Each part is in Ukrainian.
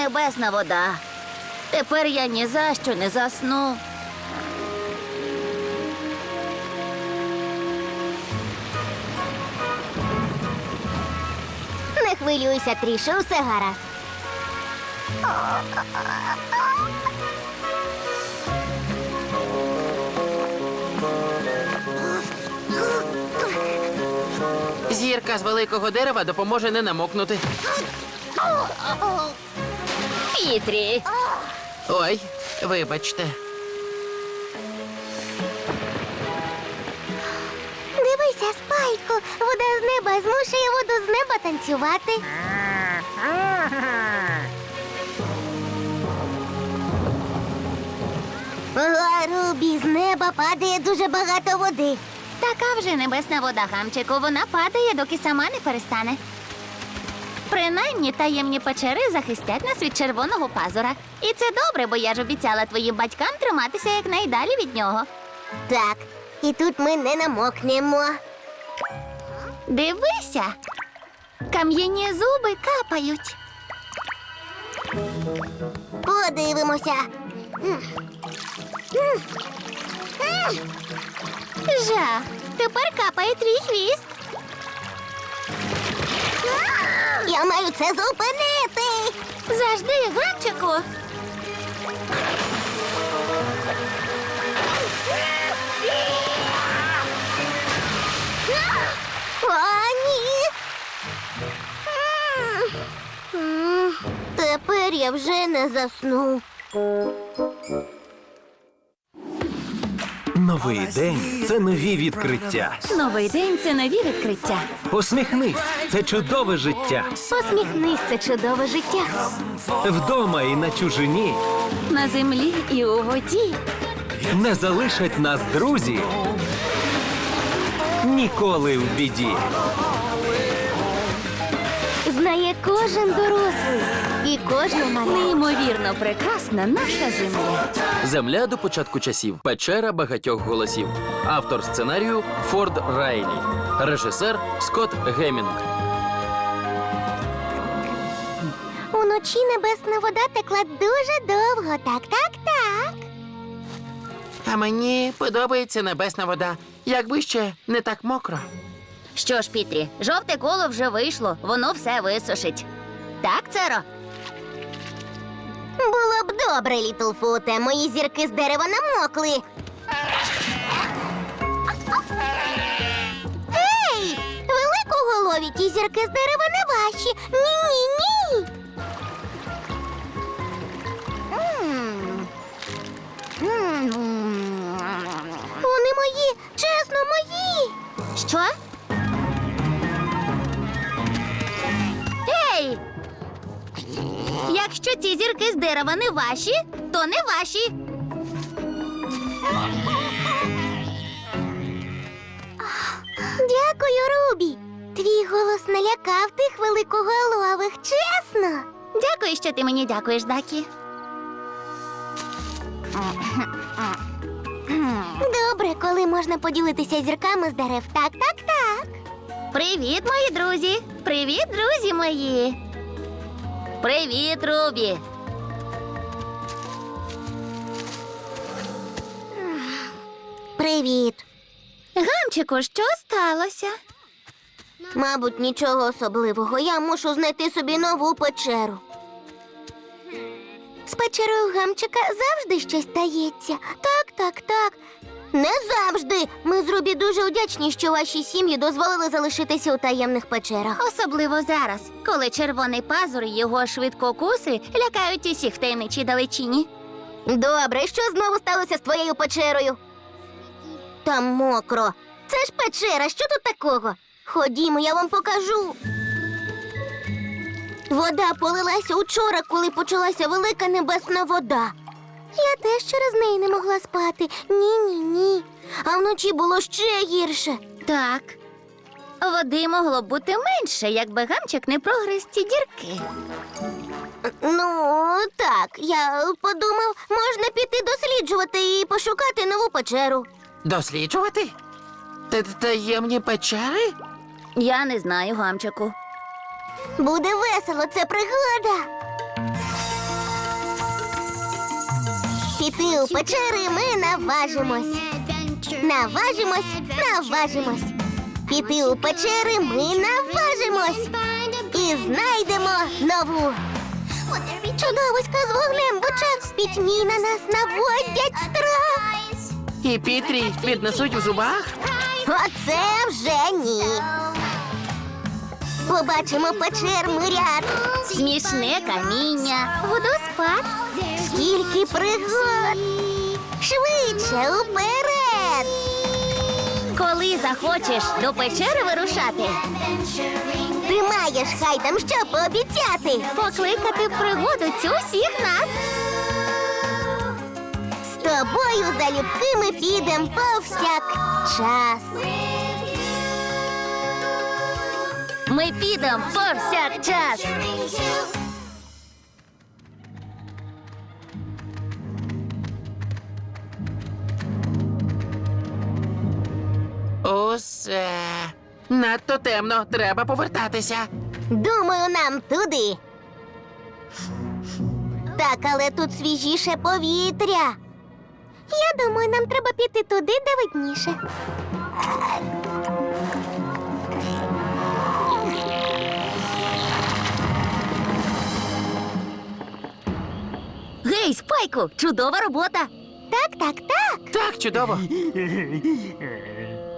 Небесна вода. Тепер я ні за що не засну. Не хвилюйся, Трішо, усе гаразд. Зірка з великого дерева допоможе не намокнути. Пітрі. Ой, вибачте. Дивися, спайку, вода з неба змушує воду з неба танцювати. Рубі, з неба падає дуже багато води. Така вже небесна вода, гамчику. Вона падає, доки сама не перестане. Принаймні таємні печери захистять нас від червоного пазура. І це добре, бо я ж обіцяла твоїм батькам триматися якнайдалі від нього. Так, і тут ми не намокнемо. Дивися, кам'яні зуби капають. Подивимося. М. М. М. Жах. Тепер капає твій хвіст. Я маю це зупинити. Завжди, гамчику. О, ні. М. М. Тепер я вже не засну. Новий день це нові відкриття. Новий день це нові відкриття. Посміхнись, це чудове життя. Посміхнись, це чудове життя. Вдома і на чужині На землі і у воді. не залишать нас друзі. Ніколи в біді. Знає кожен дорослий і кожна мала. Неймовірно прекрасна наша земля. Земля до початку часів. Печера багатьох голосів. Автор сценарію Форд Райлі. Режисер Скотт Гемінг. Уночі небесна вода текла дуже довго. Так, так, так. А мені подобається небесна вода. Якби ще не так мокро. Що ж, Пітрі, жовте коло вже вийшло, воно все висушить. Так, Церо? Було б добре, Літлфуте. Мої зірки з дерева намокли. Ей! Великоголові, ті зірки з дерева не ваші. Ні-ні-ні. Вони мої, чесно, мої. Що? Якщо ці зірки з дерева не ваші, то не ваші. Дякую, Рубі. Твій голос налякав тих великоголових, чесно. Дякую, що ти мені дякуєш, Дакі. Добре, коли можна поділитися зірками з дерев. Так, так, так. Привіт, мої друзі! Привіт, друзі мої! Привіт, Рубі! Привіт. Гамчику, що сталося? Мабуть, нічого особливого. Я мушу знайти собі нову печеру. З печерою гамчика завжди щось стається. Так, так, так. Не завжди. Ми з Рубі дуже вдячні, що ваші сім'ї дозволили залишитися у таємних печерах. Особливо зараз, коли червоний пазур і його швидкокуси лякають усіх в таємничій далечині. Добре, що знову сталося з твоєю печерою? Там мокро. Це ж печера, що тут такого? Ходімо, я вам покажу. Вода полилася учора, коли почалася велика небесна вода. Я теж через неї не могла спати. Ні, ні, ні. А вночі було ще гірше. Так. Води могло б бути менше, якби гамчик не прогриз ці дірки. Ну, так, я подумав, можна піти досліджувати і пошукати нову печеру. Досліджувати? Та- Таємні печери? Я не знаю, гамчику. Буде весело, це пригода. У печери ми наважимось. Наважимось, наважимось. Піти у печери ми наважимось. І знайдемо нову. Чудовиська з вогнем в очах пітьмі на нас наводять страх. І Пітрі піднесуть в зубах? Оце вже ні. Побачимо печер миряд. Смішне каміння, водоспад. Скільки пригод. Швидше уперед. Коли захочеш до печери вирушати, Ти маєш хай там що пообіцяти. покликати в пригоду цю всіх нас. З тобою залюбки ми підем повсякчас. Ми підемо повсякчас. Усе. Надто темно, треба повертатися. Думаю, нам туди. Так, але тут свіжіше повітря. Я думаю, нам треба піти туди, де видніше. Гей, спайку, чудова робота. Так, так, так. Так, чудово.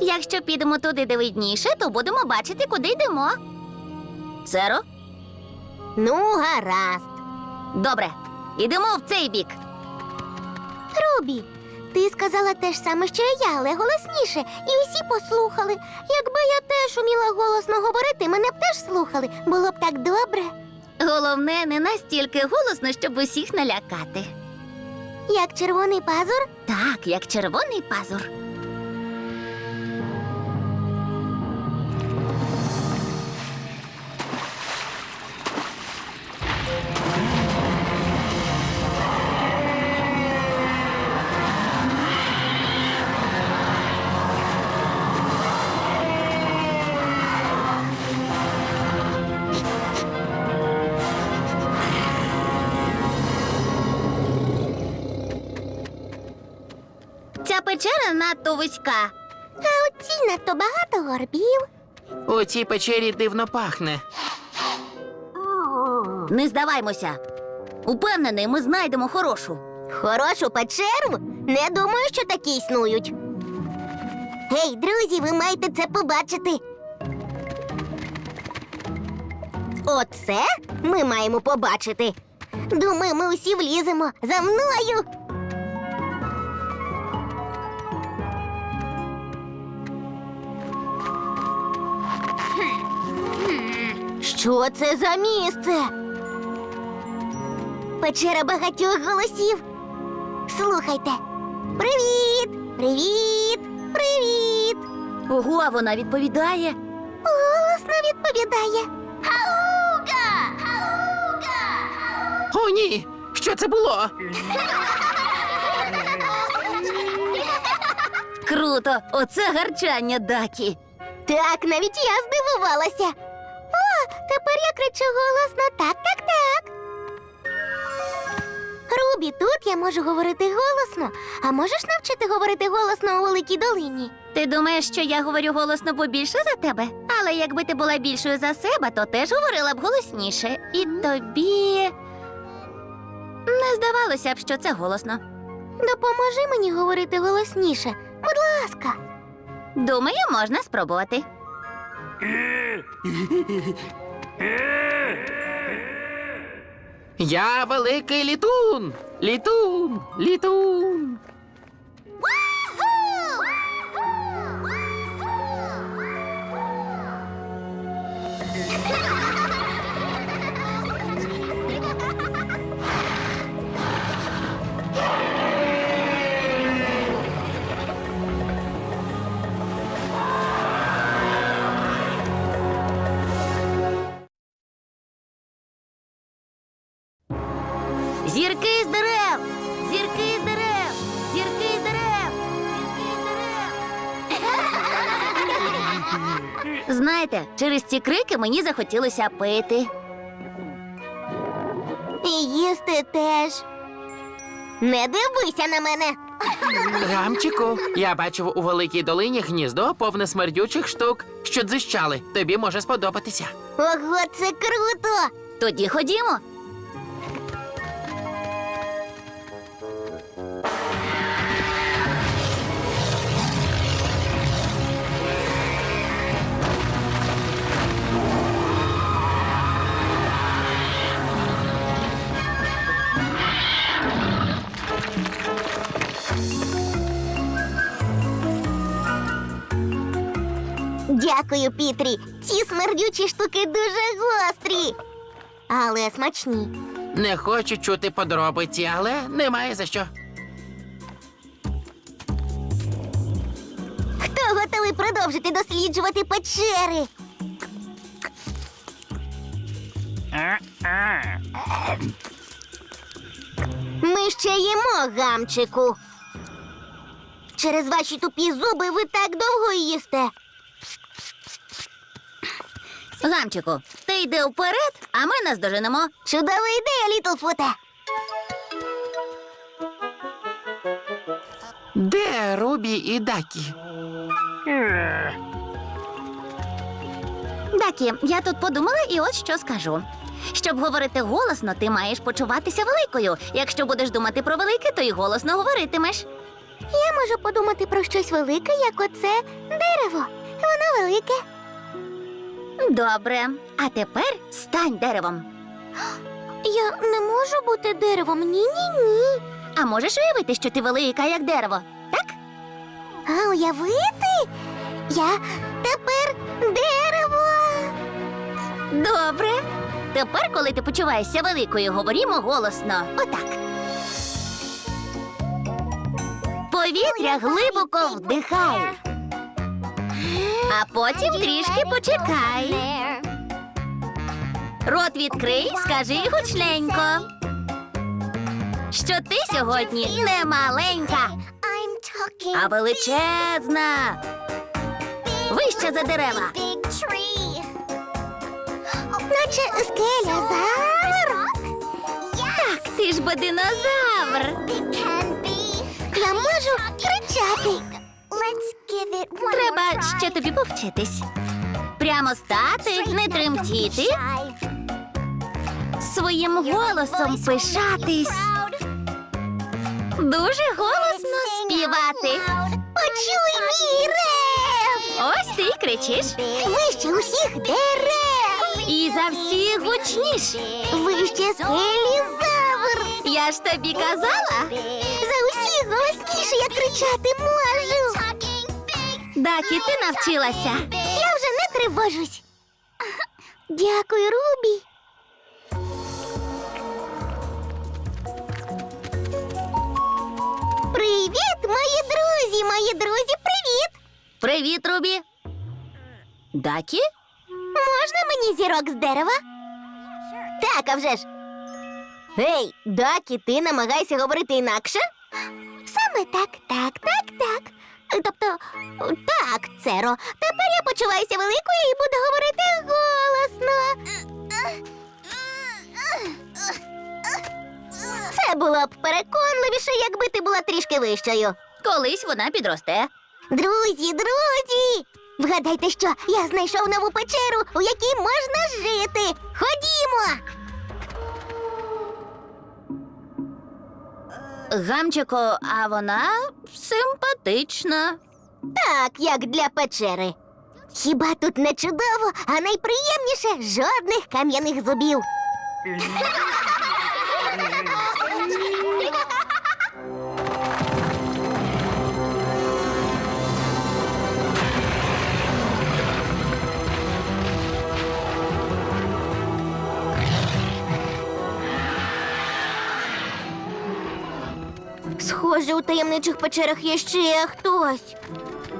Якщо підемо туди, де видніше, то будемо бачити, куди йдемо. Церо, Ну, гаразд. добре, ідемо в цей бік. Рубі, ти сказала те ж саме, що і я, але голосніше, і усі послухали. Якби я теж уміла голосно говорити, мене б теж слухали. Було б так добре. Головне, не настільки голосно, щоб усіх налякати. Як червоний пазур, Так, як червоний пазур. Вузька. а у цій надто багато горбів. У цій печері дивно пахне. Не здаваймося. Упевнений, ми знайдемо хорошу. Хорошу печеру? Не думаю, що такі існують. Гей, друзі, ви маєте це побачити. Оце ми маємо побачити. Думаю, ми усі вліземо за мною. Що це за місце? Печера багатьох голосів. Слухайте. Привіт! Привіт! Привіт! Ого, а вона відповідає. Голосно відповідає. Хауга! Хауга! О, ні! Що це було? Круто! Оце гарчання Дакі. Так, навіть я здивувалася. Кричу голосно так, так, так. Рубі, тут я можу говорити голосно. А можеш навчити говорити голосно у великій долині? Ти думаєш, що я говорю голосно побільше за тебе? Але якби ти була більшою за себе, то теж говорила б голосніше. І тобі не здавалося б, що це голосно. Допоможи мені говорити голосніше. Будь ласка. Думаю, можна спробувати. Я великий літун! Літун! Літун! Знаєте, через ці крики мені захотілося пити. І їсти теж. Не дивися на мене. Рамчику, я бачив у великій долині гніздо повне смердючих штук, що дзищали. Тобі може сподобатися. Ого, це круто! Тоді ходімо. Дякую, Пітрі. Ці смердючі штуки дуже гострі, але смачні. Не хочу чути подробиці, але немає за що. Хто готовий продовжити досліджувати печери? Ми ще їмо, гамчику. Через ваші тупі зуби ви так довго їсте. Гамчику, ти йди вперед, а ми наздоженемо. Чудова ідея, Літлфуте. Де Рубі і Дакі? Дакі, я тут подумала і от що скажу. Щоб говорити голосно, ти маєш почуватися великою. Якщо будеш думати про велике, то й голосно говоритимеш. Я можу подумати про щось велике, як оце дерево. Воно велике. Добре. А тепер стань деревом. Я не можу бути деревом. Ні, ні, ні. А можеш уявити, що ти велика, як дерево? Так? А уявити? Я тепер дерево. Добре. Тепер, коли ти почуваєшся великою, говорімо голосно. Отак. Повітря глибоко вдихай, а потім трішки почекай. Рот відкрий, скажи гучненько. Що ти сьогодні не маленька, а величезна. Вище за дерева. Наче скеля завр. Так, ти ж бо динозавр. Я можу кричати. Треба ще тобі повчитись. Прямо стати, не тремтіти, своїм голосом пишатись, дуже голосно співати. Почуй мій рев. Ось ти й кричиш. Вище усіх дерев. І за всіх гучніш. Вище скелі завр. Я ж тобі казала. За усіх голосніше я кричати можу. Дакі, ти навчилася. Я вже не тривожусь. Дякую, Рубі. Привіт, мої друзі, мої друзі, привіт! Привіт, Рубі. Дакі? Можна мені зірок з дерева? Так, а вже ж. Гей, Дакі, ти намагаєшся говорити інакше? Саме так, так, так, так. Тобто, так, Церо, тепер я почуваюся великою і буду говорити голосно. Це було б переконливіше, якби ти була трішки вищою. Колись вона підросте. Друзі, друзі! Вгадайте, що я знайшов нову печеру, у якій можна жити. Ходімо! Гамчико, а вона симпатична. Так, як для печери. Хіба тут не чудово, а найприємніше жодних кам'яних зубів. Схоже, у таємничих печерах є ще хтось.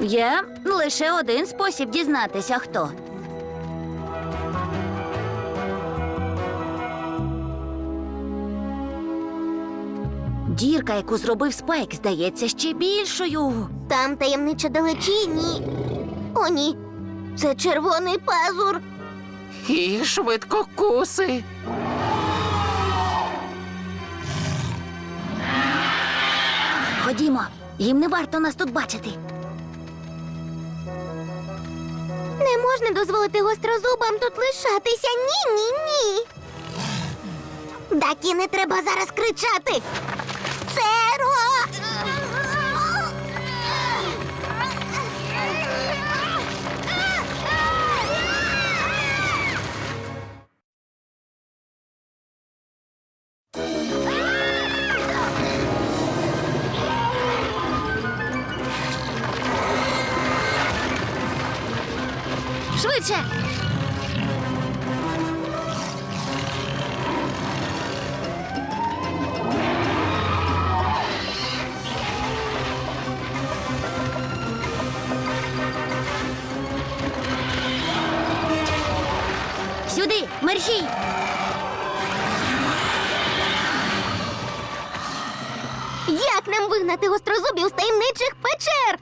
Є лише один спосіб дізнатися, хто. Дірка, яку зробив Спайк, здається ще більшою. Там таємниче далечині. О, ні. Це червоний пазур. І швидкокуси. Ходімо, їм не варто нас тут бачити. Не можна дозволити гострозубам тут лишатися. Ні, ні, ні. Дакі, не треба зараз кричати. Швидше! Сюди, мерщій! Як нам вигнати гострозубів з таємничих печер?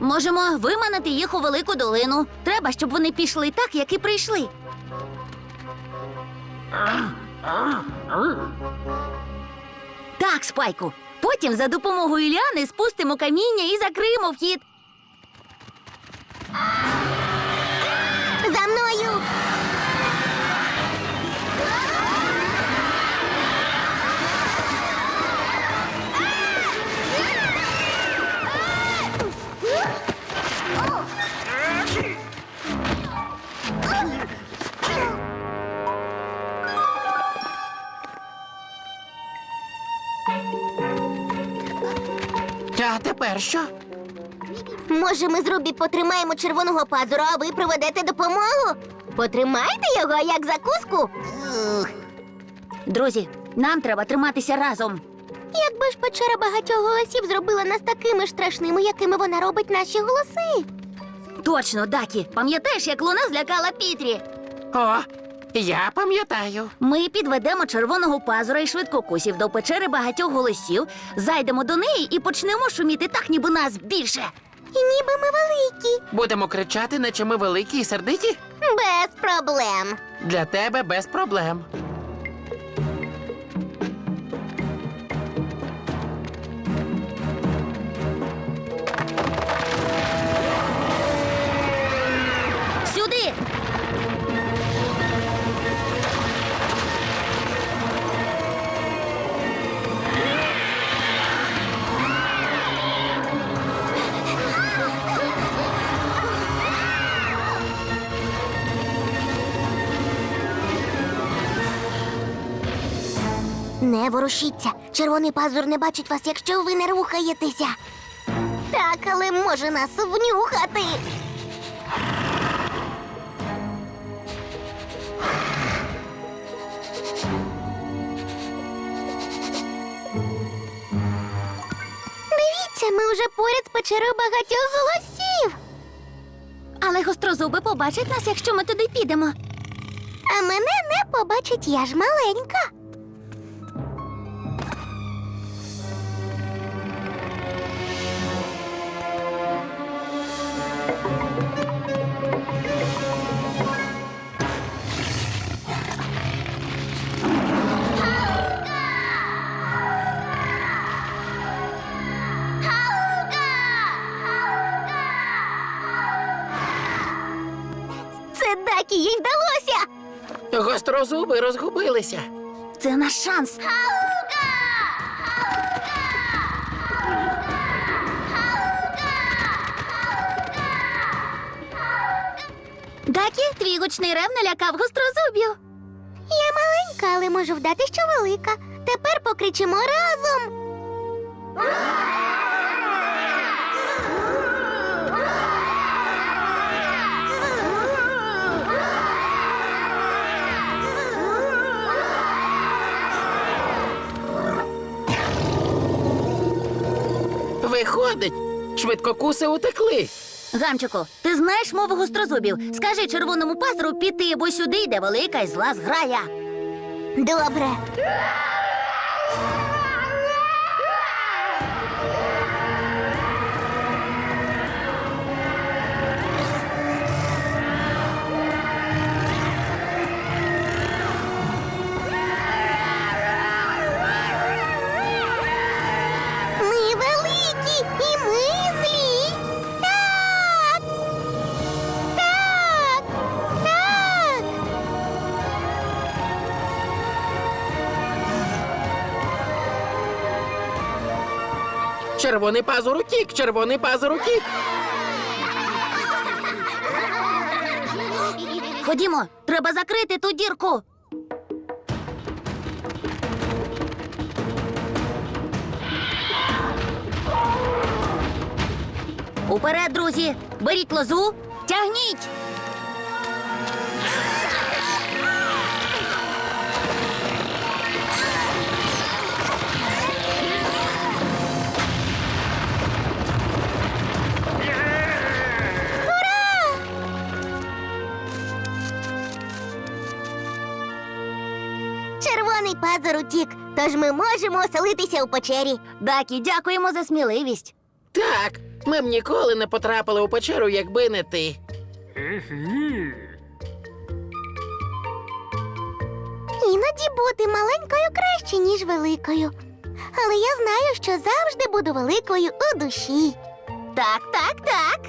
Можемо виманити їх у велику долину. Треба, щоб вони пішли так, як і прийшли. Так, спайку. Потім за допомогою ліани спустимо каміння і закриємо вхід. Тепер що? Може, ми з Рубі потримаємо червоного пазура, а ви приведете допомогу? Потримайте його як закуску. Друзі, нам треба триматися разом. Якби ж печера багатьох голосів зробила нас такими ж страшними, якими вона робить наші голоси. Точно, Дакі, пам'ятаєш, як луна злякала Пітрі? О, я пам'ятаю. Ми підведемо червоного пазура і швидкокусів до печери багатьох голосів, зайдемо до неї і почнемо шуміти так, ніби нас більше. І ніби ми великі. Будемо кричати, наче ми великі і сердиті? Без проблем. Для тебе без проблем. Ворушіться. Червоний пазур не бачить вас, якщо ви не рухаєтеся. Так, але може нас внюхати. Дивіться, ми вже поряд з печерою багатьох голосів. Але гострозуби побачать нас, якщо ми туди підемо. А мене не побачить, я ж маленька. Гострозуби розгубилися. Це наш шанс. Дакі, твій гучний рев налякав гострозубів. Я маленька, але можу вдати, що велика. Тепер покричимо разом. Виходить, швидкокуси утекли. Гамчику, ти знаєш мову гострозубів? Скажи червоному пастору піти бо сюди, йде велика і зла зграя. Добре. Червоний пазур утік, червоний пазур утік. Ходімо, треба закрити ту дірку. Уперед, друзі! Беріть лозу, тягніть! Червоний утік, тож ми можемо оселитися у печері. Дакі, дякуємо за сміливість. Так, ми б ніколи не потрапили у печеру, якби не ти. Іноді бути маленькою краще, ніж великою. Але я знаю, що завжди буду великою у душі. Так, так, так.